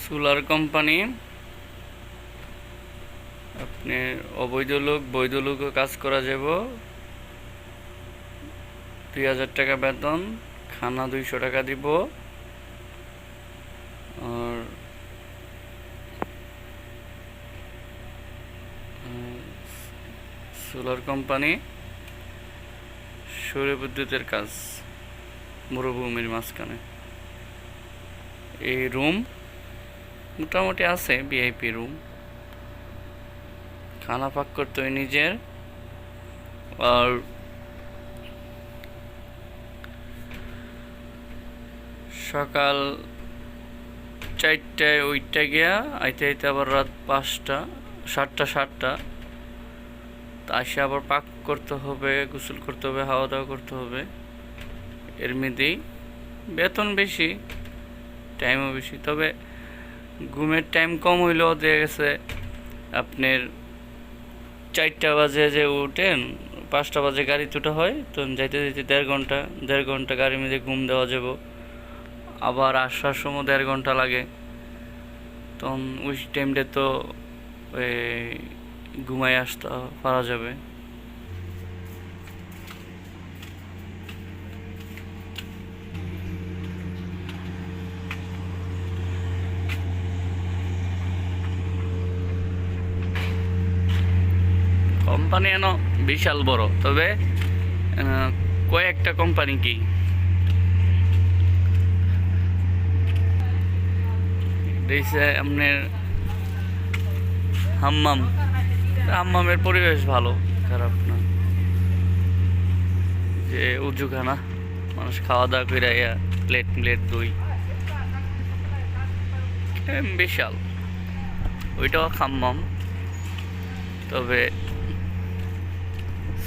Solar company. আপনি অবৈধ লোক, বৈধ লোকও কাজ করা যাব। দুই হাজার টাকা বেতন, খানা দুইশো টাকা দিব। আর, সোলার কোম্পানি সৌর বিদ্যুতের কাজ, মরুভূমির মাঝখানে। এই রুম মোটামুটি আছে ভিআইপি রুম খানা পাক করতে হয় নিজের। আর সকাল চারটায় ওইটা গিয়া আইতে আইতে আবার রাত পাঁচটা, সাতটা সাতটা। আসে আবার পাক করতে হবে, গোসল করতে হবে হাওয়া দাওয়া করতে হবে। এর মধ্যেই বেতন বেশি টাইমও বেশি। তবে ঘুমের টাইম কম হইলেও দেখা গেছে আপনার চারটা বাজে যে উঠেন, পাঁচটা বাজে গাড়ি তুটা হয়, তো যাইতে যাইতে দেড় ঘণ্টা দেড় ঘণ্টা গাড়ির মধ্যে ঘুম দেওয়া যাব। আবার আসার সময় দেড় ঘণ্টা লাগে। তখন ওই টাইমটা তো ঘুমাই আসতে পারা যাবে। কোম্পানি এন বিশাল বড়। তবে কয়েকটা কোম্পানি কি? আপনার হাম্মাম। হাম্মামের পরিবেশ ভালো, খারাপ না। যে উজুখানা, মানুষ খাওয়া দাওয়া করে ইয়া প্লেট প্লেট দই। বিশাল। ওইটাও খাম্মাম তবে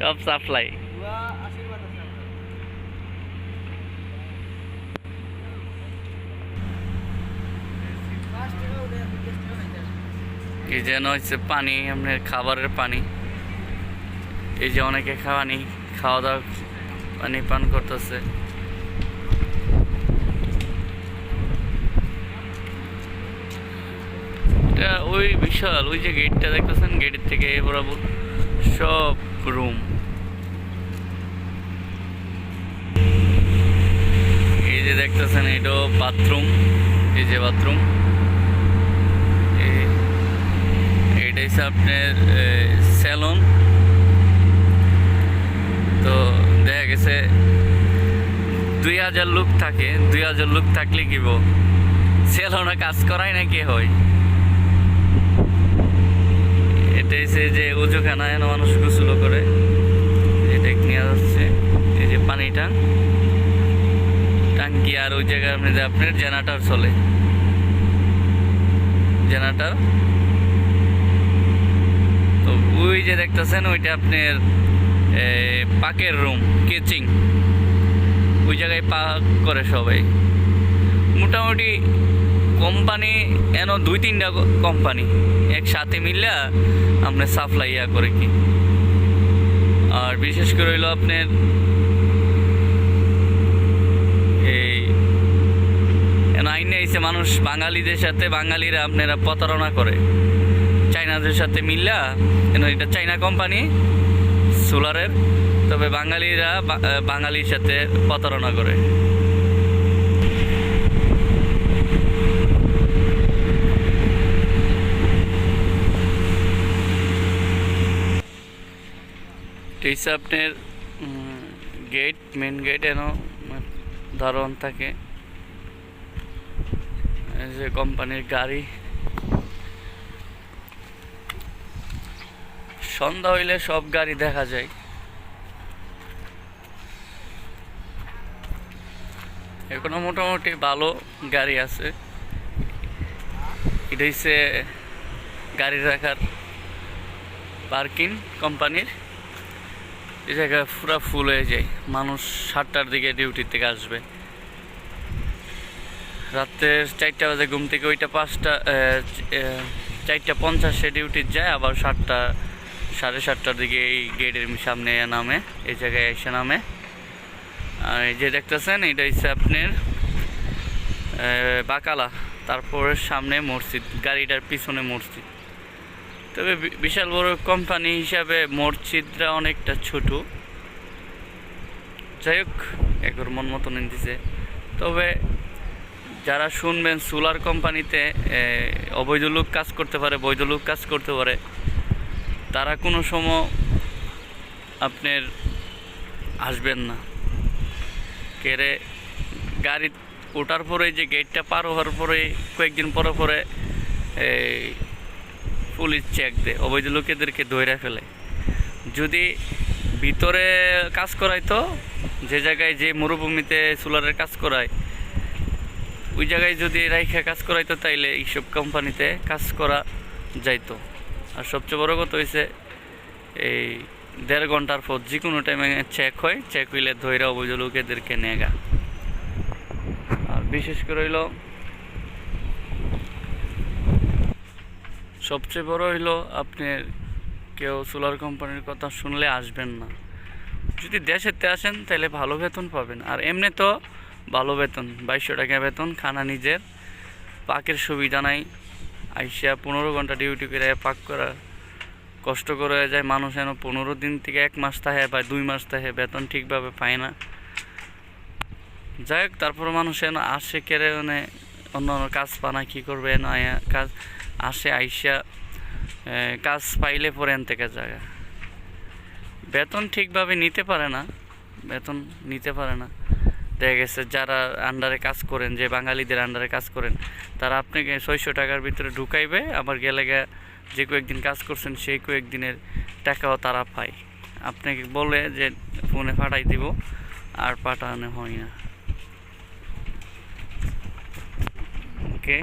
হয়ে সাপ্লাই। এই যেন হচ্ছে পানি আপনার খাবারের পানি। এই যে অনেকে খাওয়ানি খাওয়া দাওয়া পানি পান করতেছে এটা ওই বিশাল, ওই যে গেটটা দেখতেছেন? গেটের থেকে বরাবর সব রুম এই যে দেখতেছেন, এটাও বাথরুম এই যে বাথরুম এই এটা হচ্ছে আপনার স্যালন তো দেখা গেছে, দুই হাজার লোক থাকে, দুই হাজার লোক থাকলে কি স্যালনে কাজ করাই না কে হয়? এটা হচ্ছে যে উজুখানা এনে মানুষ গোসলো করে। এটা নিয়ে যাচ্ছে। এই যে পানিটা। টাঙ্কি আর ওই জায়গার মধ্যে আপনার জেনারেটর চলে। জেনারেটর? তো ওই যে দেখতেছেন, ওইটা আপনার পাকের রুম কেচিং ওই জায়গায় পাক করে সবাই। মোটামুটি কোম্পানি এন দুই তিনটা কোম্পানি একসাথে মিললে আপনার সাপ্লাই ইয়া করে কি। আর বিশেষ করে হইল আপনার এই আইনে এসে মানুষ বাঙালিদের সাথে বাঙালিরা আপনারা প্রতারণা করে। চাইনাদের সাথে মিল্লা এটা চাইনা কোম্পানি সোলারের, তবে বাঙালিরা বাঙালির সাথে প্রতারণা করে। এটা আপনার গেট মেন গেট এনো ধরন থাকে। যে কোম্পানির গাড়ি। সন্ধ্যা হইলে সব গাড়ি দেখা যায়। এখনও মোটামুটি ভালো গাড়ি আছে। এটা হচ্ছে গাড়ি রাখার পার্কিং কোম্পানির এই জায়গা পুরা ফুল হয়ে যায়। মানুষ সাতটার দিকে ডিউটি থেকে আসবে। রাত্রে চারটা বাজে ঘুম থেকে ওইটা পাঁচটা চারটা পঞ্চাশে ডিউটি যায়, আবার সাতটা, সাড়ে সাতটার দিকে এই গেটের সামনে নামে, এই জায়গায় এসে নামে। আর এই যে দেখতেছেন, এটা হচ্ছে আপনার বাকালা। তারপর সামনে মসজিদ, গাড়িটার পিছনে মসজিদ। তবে বিশাল বড় কোম্পানি হিসাবে মসজিদরা অনেকটা ছোট। যাই হোক, একর মন মতন দিছে তবে যারা শুনবেন, সোলার কোম্পানিতে অবৈধ লোক কাজ করতে পারে, বৈধ লোক কাজ করতে পারে, তারা কোনো সময় আপনার আসবেন না। কেরে গাড়ি ওঠার পরে যে গেটটা পার হওয়ার পরে, কয়েকদিন পরে পরে পুলিশ চেক দেয়, অবৈধ লোকেদেরকে ধরে ফেলে। যদি ভিতরে কাজ করাইতো যে জায়গায় যে মরুভূমিতে সোলারের কাজ করায়, ওই জায়গায় যদি রাইখা কাজ করাইতো তাইলে এইসব কোম্পানিতে কাজ করা যাইতো। আর সবচেয়ে বড় কথা হয়েছে এই দেড় ঘণ্টার পর যে কোনো টাইমে চেক হয় চেক হইলে ধৈরা অবৈধ লোকেদেরকে নেগা আর বিশেষ করে হইল সবচেয়ে বড় হইল আপনার কেউ সোলার কোম্পানির কথা শুনলে আসবেন না। যদি দেশেতে আসেন, তাহলে ভালো বেতন পাবেন। আর এমনি তো ভালো বেতন, বাইশশো টাকা বেতন, খানা নিজের, পাকের সুবিধা নাই। আইসা পনেরো ঘণ্টা ডিউটি করে পাক করা কষ্ট করে যায়, মানুষ যেন পনেরো দিন থেকে এক মাস থাকে বা দুই মাস থাকে, বেতন ঠিকভাবে পায় না। যাই হোক তারপর মানুষ যেন আসে কেড়ে মানে অন্য অন্য কাজ পানা কী করবে না কাজ আসে, আইসা কাজ পাইলে পরে থেকে জায়গা বেতন ঠিকভাবে নিতে পারে না, বেতন নিতে পারে না। দেখা গেছে যারা আন্ডারে কাজ করেন, যে বাঙালিদের আন্ডারে কাজ করেন, তারা আপনাকে ছয়শো টাকার ভিতরে ঢুকাইবে, আবার গেলে যে কয়েকদিন কাজ করছেন, সেই কয়েকদিনের টাকাও তারা পায়। আপনাকে বলে যে ফোনে পাঠাই দিব, আর পাঠানো হয় না। ওকে?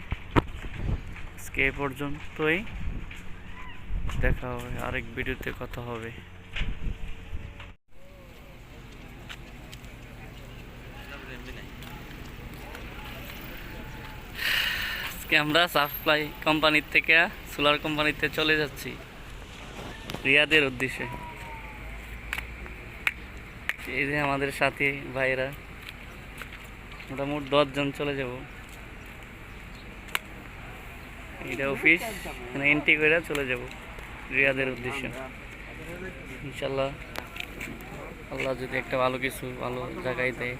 আজকে এ পর্যন্তই। দেখা হবে, আরেক ভিডিওতে কথা হবে। আমরা সাপ্লাই কোম্পানির থেকে সোলার কোম্পানিতে চলে যাচ্ছি। রিয়াদের উদ্দেশ্যে। এই যে আমাদের সাথী ভাইরা মোটামুটি দশজন চলে যাব। এটা অফিস মানে এন্ট্রি করে চলে যাব রিয়াদের উদ্দেশ্য। ইনশাল্লাহ আল্লাহ যদি একটা ভালো কিছু ভালো জায়গায় দেয়।